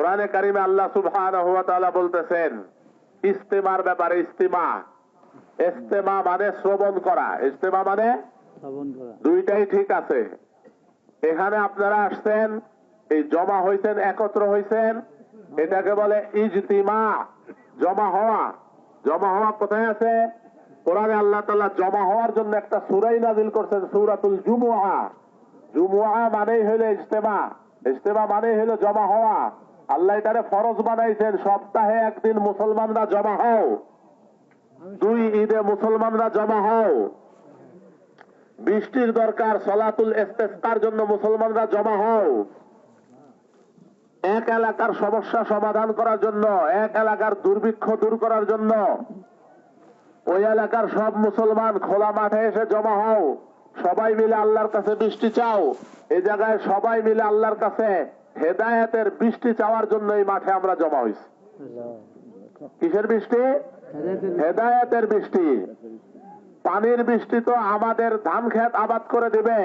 কোরআনে কারিমে আল্লাহ তাআলা বলতেছেন ইস্তেমার ব্যাপারে ইস্তিমা। ইস্তেমা মানে শ্রবণ করা। ইস্তেমা মানে দুইটাই ঠিক আছে। এখানে আপনারা আসছেন এই জমা হইছেন একত্র হইছেন এটাকে বলে ইজতিমা জমা হওয়া। জমা হওয়া কোথায় আছে? কোরআনে আল্লাহ তাআলা জমা হওয়ার জন্য একটা সুরাই নাজিল করছেন সূরাতুল জুমুয়া জুমুয়া মানেই হলো ইজতেমা। ইজতেমা মানেই হলো জমা হওয়া। আল্লাহ এটারে ফরজ বানাইছেন, সপ্তাহে একদিন মুসলমানরা জমা হও। দুই ঈদে মুসলমানরা জমা হও। বৃষ্টির দরকার, সলাতুল ইস্তেসকার জন্য মুসলমানরা জমা হও। এক এলাকার সমস্যা সমাধান করার জন্য, এক এলাকার দুর্ভিক্ষ দূর করার জন্য, ওই এলাকার সব মুসলমান খোলা মাঠে এসে জমা হও। সবাই মিলে আল্লাহর কাছে বৃষ্টি চাও। এই জায়গায় সবাই মিলে আল্লাহর কাছে হেদায়েতের বৃষ্টি চাওয়ার জন্য এই মাঠে আমরা জমা হইছি। কিসের বৃষ্টি? হেদায়েতের বৃষ্টি। পানির বৃষ্টি তো আমাদের ধান খেত আবাদ করে দিবে,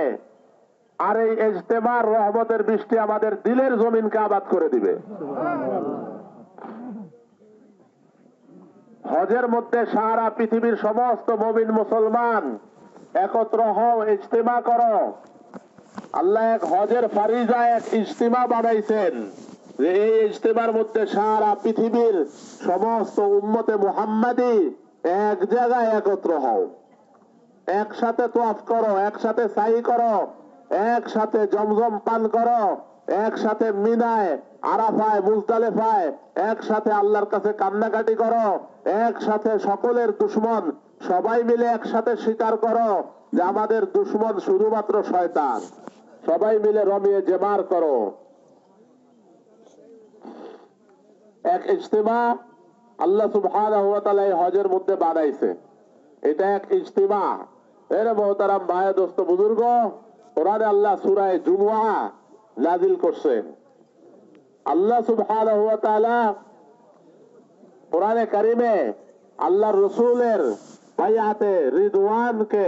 আর এই ইজতেমার রহমতের বৃষ্টি আমাদের দিলের জমিনকে আবাদ করে দিবে। হজের মধ্যে সারা পৃথিবীর সমস্ত মবিন মুসলমান একত্র হও, ইজতেমা করো। আল্লাহ এক হজের ফারিজা, এক ইজতেমা বানাইছেন। যে এই ইজতেমার মধ্যে সারা পৃথিবীর সমস্ত উম্মতে মুহাম্মাদি এক জায়গায় একত্র হও। একসাথে তোয়াফ করো, একসাথে সাই করো, একসাথে জমজম পান করো, একসাথে মিনায়, আরাফায়, মুজদালেফায় একসাথে আল্লাহর কাছে কান্নাকাটি করো, একসাথে সকলের দুশ্মন সবাই মিলে একসাথে স্বীকার করো যে আমাদের দুশ্মন শুধুমাত্র শয়তান। সবাই মিলে রমিয়ে জেমার করো। এক ইজতেমা আল্লাহ এই হজের মধ্যে বানাইছে। এটা এক ইজতিমা। এর মহতারাম ভাই, দোস্ত, বুজুর্গ, কোরআনে আল্লাহ সুরায় জুমুয়া নাজিল করছেন আল্লাহ তাআলা কোরআনে কারিমে আল্লাহর রসুলের বায়াতে রিদওয়ানকে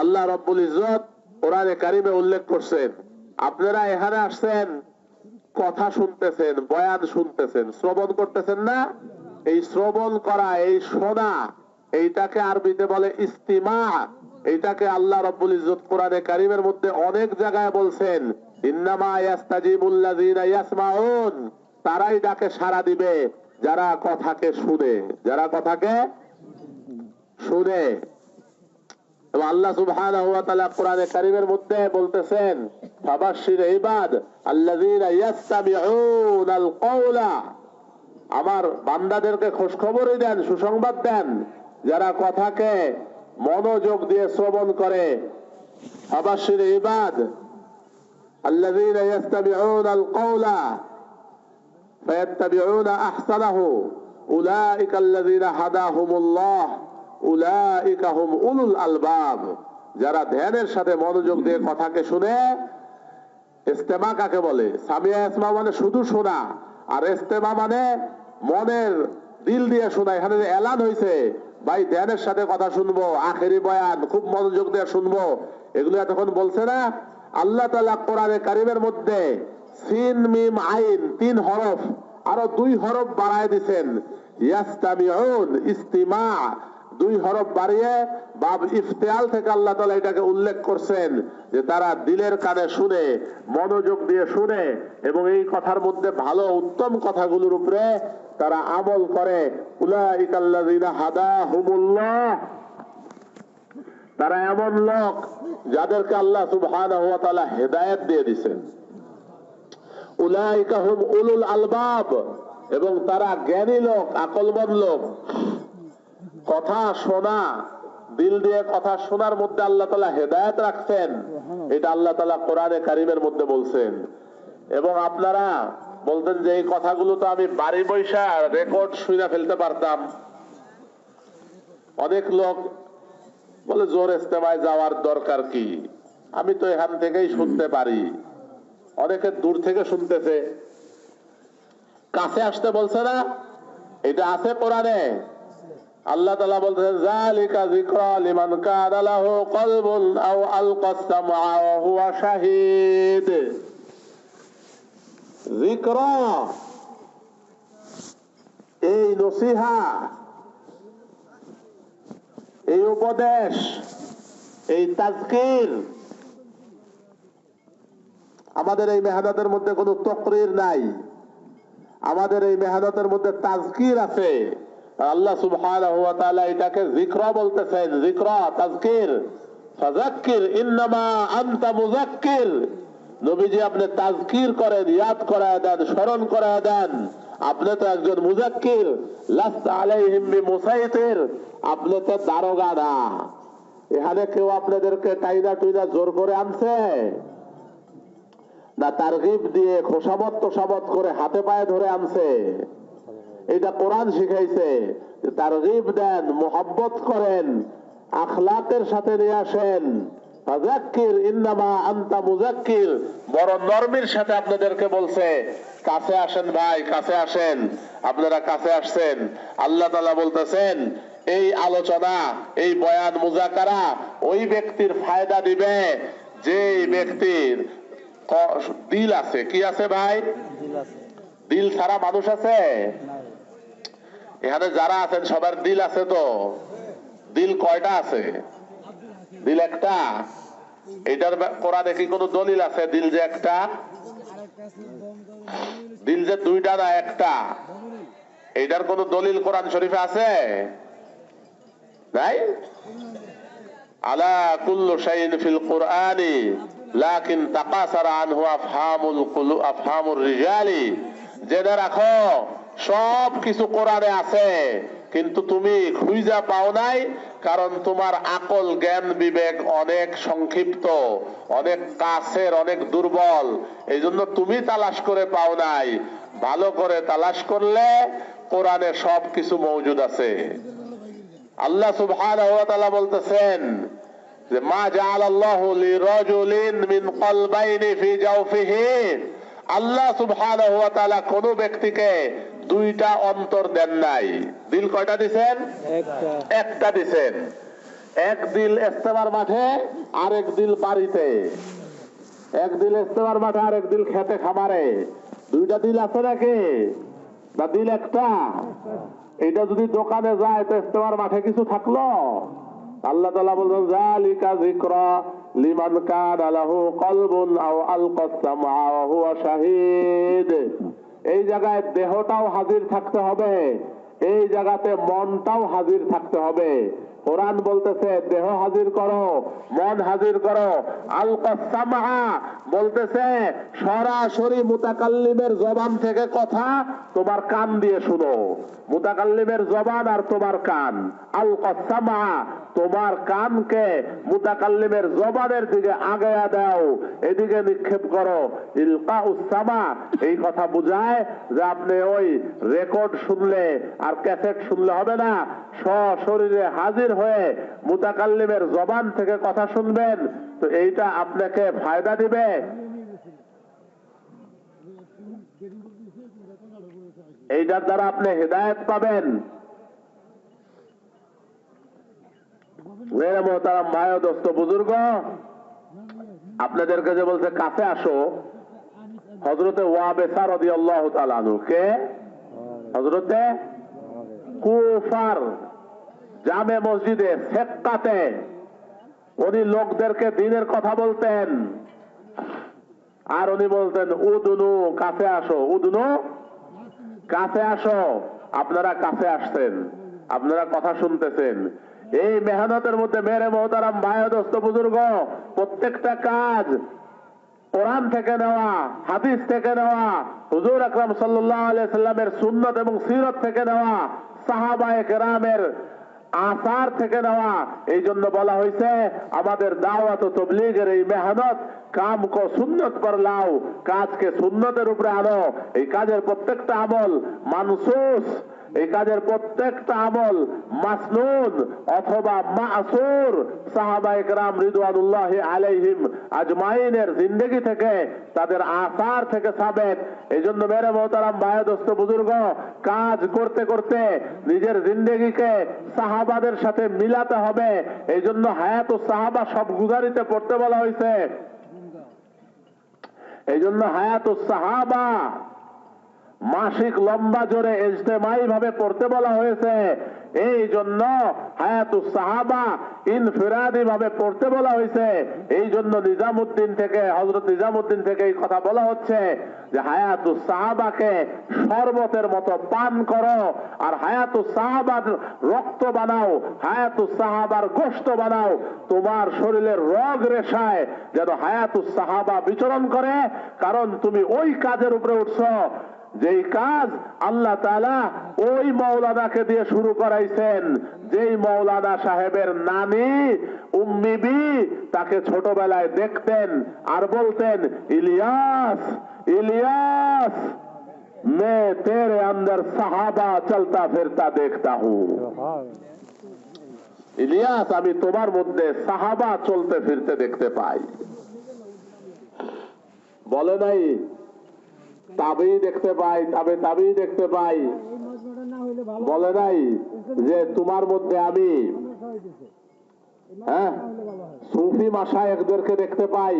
আল্লাহ রব্বুল ইজ্জত কোরআনে কারিমে উল্লেখ করছেন, আপনারা এখানে আসছেন, কথা শুনতেছেন, বয়ান শুনতেছেন, শ্রবণ করতেছেন না? এই শ্রবণ করা, এই শোনা, এইটাকে আরবিতে বলে ইস্তিমা, এইটাকে আল্লাহ রব্বুল ইজ্জত কোরআনে কারিমের মধ্যে অনেক জায়গায় বলছেন, ইন্নামা ইয়াস্তাজিবুল্লাযিনা ইয়াসমাউন, তারাই ডাকে সাড়া দিবে, যারা কথাকে শুনে, যারা কথাকে শুনে। এবং আল্লাহ সুবহানাহু ওয়া তাআলা কোরআনে কারীমের মধ্যে বলতেছেন ফাবাশশির ইবাদ আল্লাযীনা ইয়াসতামিউনাল কওলা আমার বান্দাদেরকে খোঁজ খবরই দেন সুসংবাদ দেন যারা কথাকে মনোযোগ দিয়ে শ্রবণ করে ফাবাশশির ইবাদ আল্লাযীনা ইয়াসতামিউনাল কওলা فيتبعون أحسنه أولئك الذين هداهم الله উলাইকা হুম উলুল আলবাব। যারা ধ্যানের সাথে মনোযোগ দিয়ে কথাকে শুনে, ইস্তেমা কাকে বলে? সামিয়া ইসমা মানে শুধু শোনা, আর ইস্তেমা মানে মনের দিল দিয়ে শোনা। এখানে যে এলান হয়েছে ভাই ধ্যানের সাথে কথা শুনব, আখেরি বয়ান, খুব মনোযোগ দিয়ে শুনব, এগুলো এতক্ষণ বলছে না? আল্লাহ তালা কোরআনে কারিমের মধ্যে সিন, মিম, আইন তিন হরফ, আরও দুই হরফ বাড়ায় দিছেন। ইয়াস্তামিউন, ইস্তিমা। দুই হরফ বাড়িয়ে বাব ইফতেয়াল থেকে আল্লাহ তালা এটাকে উল্লেখ করছেন যে তারা দিলের কানে শুনে, মনোযোগ দিয়ে শুনে এবং এই কথার মধ্যে ভালো উত্তম কথাগুলোর উপরে তারা আমল করে। তারা এমন লোক যাদেরকে আল্লাহ তাআলা হেদায়েত দিয়ে দিয়েছেন। উলাইকা হুম উলুল আলবাব এবং তারা জ্ঞানী লোক আকলমন লোক। কথা শোনা, দিল দিয়ে কথা শোনার মধ্যে আল্লাহ তালা হেদায়ত রাখছেন। এটা আল্লাহ তালা কোরআনে কারিমের মধ্যে বলছেন। এবং আপনারা বলতেন যে এই কথাগুলো তো আমি বাড়ি বৈশা রেকর্ড শুনে ফেলতে পারতাম। অনেক লোক বলে, জোর ইস্তেমায় যাওয়ার দরকার কি? আমি তো এখান থেকেই শুনতে পারি। অনেকে দূর থেকে শুনতেছে। কাছে আসতে বলছে না, এটা আছে কোরআনে? আল্লাহ তালা বলতেছেন জালিকা এই নসিহা, এই উপদেশ, এই তাজকির, আমাদের এই মেহনতের মধ্যে কোনো তকরির নাই। আমাদের এই মেহনতের মধ্যে তাজকির আছে। আল্লাহ তাআলা এটাকে যিকরা বলতেছেন, যিকরা তাজকির ইন্নামা আনতা নবীজি আপনি করেন, ইয়াদ করায় দেন, স্মরণ করায় দেন। আপনি তো একজন মুজাক্কির আলাইহিম আপনি তো দারোগা না। এখানে কেউ আপনাদেরকে টাইনা টুইনা জোর করে আনছে? না, তারগিব দিয়ে খোসামত তোসামত করে হাতে পায়ে ধরে আনছে? এটা কোরআন শিখাইছে যে তারগিব দেন মোহাব্বত করেন আখলাকের সাথে নিয়ে আসেন। ফাযাক্কির ইন্নামা আনতা মুযাক্কির। বড় নরমির সাথে আপনাদেরকে বলছে কাছে আসেন ভাই কাছে আসেন। আপনারা কাছে আসছেন। আল্লাহ তাআলা বলতেছেন এই আলোচনা এই বয়ান মুজাকারা ওই ব্যক্তির ফায়দা দিবে যে ব্যক্তির দিল আছে। কি আছে ভাই? দিল ছাড়া মানুষ আছে? এখানে যারা আছেন, সবার দিল আছে তো? দিল কয়টা আছে? দিল একটা। এটার ব্যাপ- কোরআনে কি কোনো দলিল আছে? দিল যে একটা? দিল যে দুইটা না একটা? এটার কোনো দলিল কোরআন শরীফে আছে? নাই? আলা কুল্লু শাইইন ফিল কুরআনি, লাকিন তাকাসারা আনহু আফহামুল কুলু আফহামুর রিজালি। জেনে রাখো সব কিছু কোরআনে আছে, কিন্তু তুমি খুঁজা পাও নাই, কারণ তোমার আকল জ্ঞান বিবেক অনেক সংক্ষিপ্ত, অনেক কাছের, অনেক দুর্বল। এই জন্য তুমি তালাশ করে পাও নাই। ভালো করে তালাশ করলে কোরআনে সব কিছু মৌজুদ আছে। আল্লাহ তাআলা বলতেছেন যে, মা জাআল আল্লাহু মিন কলবাইনি ফি জাওফিহি। আল্লাহ সুবহানাহু ওয়া তাআলা কোন ব্যক্তিকে দুইটা অন্তর দেন নাই। দিল কয়টা দিবেন একটা। একটা দিছেন। এক দিল ইস্তেমার মাঠে আরেক দিল বাড়িতে। এক দিল ইস্তেমার মাঠে আরেক দিল খেতে খামারে। দুইটা দিল আছে নাকি? না দিল একটা। এটা যদি দোকানে যায় তো ইস্তেমার মাঠে কিছু থাকল? আল্লাহ তাআলা বলছেন জালিকা লিমান কানা লাহু কলবুন আও এই জায়গায় দেহটাও হাজির থাকতে হবে, এই জায়গাতে মনটাও হাজির থাকতে হবে। কোরআন বলতেছে, দেহ হাজির করো, মন হাজির করো। আল আলকাসমা বলতেছে, সরাসরি মুতাকাল্লিমের জবান থেকে কথা তোমার কান দিয়ে শুনো। মুতাকাল্লিমের জবান আর তোমার কান। আল আলকাসমা তোমার কানকে মুতাকাল্লিমের জবানের দিকে আগায়া দাও, এদিকে নিক্ষেপ করো। ইলকা উসামা এই কথা বুঝায় যে আপনি ওই রেকর্ড শুনলে আর ক্যাসেট শুনলে হবে না, সশরীরে হাজির হয়ে মুতাকাল্লিমের জবান থেকে কথা শুনবেন, তো এইটা আপনাকে ফায়দা দিবে। এইটার দ্বারা আপনি হেদায়েত পাবেন। আপনাদেরকে যে বলছে, কাছে আসো। হজরতে আল্লাহ কে? হজরতে কুফার। জামে মসজিদে সেক্কাতে উনি লোকদেরকে দিনের কথা বলতেন। আর উনি বলতেন, উদুনু, কাছে আসো। উদুনু, কাছে আসো। আপনারা কাছে আসছেন। আপনারা কথা শুনতেছেন। এই মেহনতের মধ্যে মেরে মহতারাম ভাই দোস্ত বুজুর্গ, প্রত্যেকটা কাজ কোরআন থেকে নেওয়া, হাদিস থেকে নেওয়া, হুজুর আকরাম সাল্লামের সুন্নত এবং সিরত থেকে নেওয়া, সাহাবায়ে কেরামের আসার থেকে নেওয়া এই জন্য বলা হয়েছে আমাদের দাওয়াত তবলিগের এই মেহনত কাম কো সুন্নত পর কাজকে সুন্নতের উপরে আনো, এই কাজের প্রত্যেকটা আমল মানসুস এই কাজের প্রত্যেকটা আমল মাসনুন অথবা মাসুর সাহাবা একরাম রিদওয়ানুল্লাহ আলাইহিম আজমাইনের জিন্দগি থেকে, তাদের আসার থেকে সাবেক। এই জন্য মেরে মোহতারাম বায়দস্ত বুজুর্গ, কাজ করতে করতে নিজের জিন্দগিকে সাহাবাদের সাথে মিলাতে হবে। এই জন্য হায়াত সাহাবা সব গুজারিতে পড়তে বলা হয়েছে। এই জন্য হায়াত সাহাবা মাসিক লম্বা জোরে ইজতেমাই ভাবে পড়তে বলা হয়েছে। এই জন্য হায়াতুস সাহাবা ইনফিরাদি ভাবে পড়তে বলা হয়েছে। এই জন্য নিজামুদ্দিন থেকে হজরত নিজামুদ্দিন থেকে এই কথা বলা হচ্ছে যে হায়াতুস সাহাবাকে শরবতের মতো পান করো আর হায়াতুস সাহাবার রক্ত বানাও, হায়াতুস সাহাবার গোশত বানাও। তোমার শরীরের রগ রেশায় যেন হায়াতুস সাহাবা বিচরণ করে, কারণ তুমি ওই কাজের উপরে উঠছো। যেই কাজ আল্লাহ তালা ওই মৌলানাকে দিয়ে শুরু করাইছেন, যেই মৌলানা সাহেবের নানি উম্মিবি তাকে ছোটবেলায় দেখতেন আর বলতেন, ইলিয়াস ইলিয়াস, মে তেরে সাহাবা চলতা দেখতা হু ইলিয়াস, আমি তোমার মধ্যে সাহাবা চলতে ফিরতে দেখতে পাই। বলে নাই তাবেই দেখতে পাই তাবে তাবেই দেখতে পাই। বলে নাই যে তোমার মধ্যে আমি হ্যাঁ? সুফি মাসায়েকদেরকে দেখতে পাই।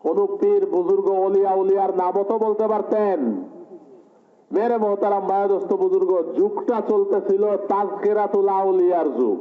কোন পীর, বুজুর্গ, অলিয়া, উলিয়ার নামও তো বলতে পারতেন। মেরে মোহতারাম বায়াদস্ত বুজুর্গ, যুগটা চলতেছিল তাজকেরাতুল আউলিয়ার যুগ।